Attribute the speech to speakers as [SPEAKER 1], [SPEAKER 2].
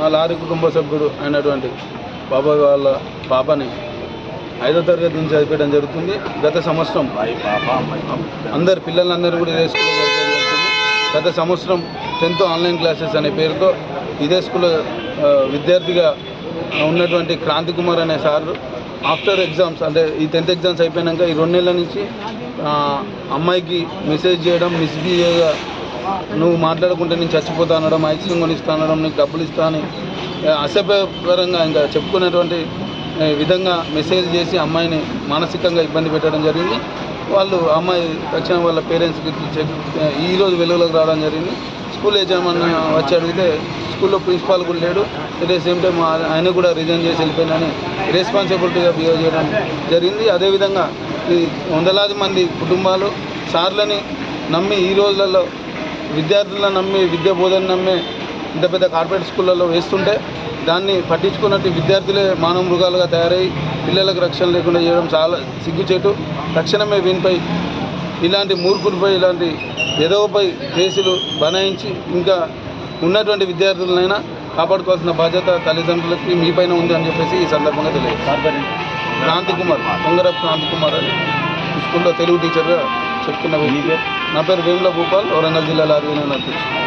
[SPEAKER 1] మా లారీ కుటుంబ సభ్యుడు అయినటువంటి బాబాయ్ వాళ్ళ పాపని ఐదో తరగతి నుంచి చదివేయడం జరుగుతుంది. గత సంవత్సరం అందరు పిల్లలందరూ కూడా ఇదే స్కూల్లో చదివేయడం జరుగుతుంది. గత సంవత్సరం టెన్త్ ఆన్లైన్ క్లాసెస్ అనే పేరుతో ఇదే స్కూల్లో విద్యార్థిగా ఉన్నటువంటి క్రాంతి కుమార్ అనే సార్ ఆఫ్టర్ ఎగ్జామ్స్ అంటే ఈ టెన్త్ ఎగ్జామ్స్ అయిపోయాక ఈ రెండు నెలల నుంచి అమ్మాయికి మెసేజ్ చేయడం మిస్బిహేవ్గా నువ్వు మాట్లాడుకుంటే నేను చచ్చిపోతా అనడం ఐస్ క్రీమ్ కొనిస్తా అనడం నీకు డబ్బులు ఇస్తా అని అసభ్యపరంగా ఇంకా చెప్పుకునేటువంటి విధంగా మెసేజ్ చేసి అమ్మాయిని మానసికంగా ఇబ్బంది పెట్టడం జరిగింది. వాళ్ళు అమ్మాయి తక్షణం వాళ్ళ పేరెంట్స్కి చెప్పి ఈ రోజు వెలుగులోకి రావడం జరిగింది. స్కూల్ యజమాని వచ్చి అడిగితే స్కూల్లో ప్రిన్సిపాల్ కూడా లేడు అట్ ద సేమ్ టైం ఆయన కూడా రిజైన్ చేసి వెళ్ళిపోయినని రెస్పాన్సిబిలిటీగా బిహేవ్ చేయడం జరిగింది. అదేవిధంగా ఈ వందలాది మంది కుటుంబాలు సార్లని నమ్మి ఈ రోజులలో విద్యార్థులను నమ్మి విద్యా బోధన నమ్మి ఇంత పెద్ద కార్పొరేట్ స్కూళ్ళలో వేస్తుంటే దాన్ని పట్టించుకున్నట్టు విద్యార్థులే మానవ మృగాలుగా తయారై పిల్లలకు రక్షణ లేకుండా చేయడం చాలా సిగ్గుచేటు. తక్షణమే వీనిపై ఇలాంటి మూర్ఖుడిపై ఇలాంటి ఎదవపై కేసులు బనాయించి ఇంకా ఉన్నటువంటి విద్యార్థులనైనా కాపాడుకోవాల్సిన బాధ్యత తల్లిదండ్రులకి మీపైన ఉంది అని చెప్పేసి ఈ సందర్భంగా తెలియదు క్రాంతి కుమార్ పొంగరపు క్రాంతి కుమార్ అని స్కూల్లో తెలుగు టీచర్గా చెప్తున్న నా పేరు వేముల భూపాల్ వరంగల్ జిల్లా లారీ అధ్యక్షుడు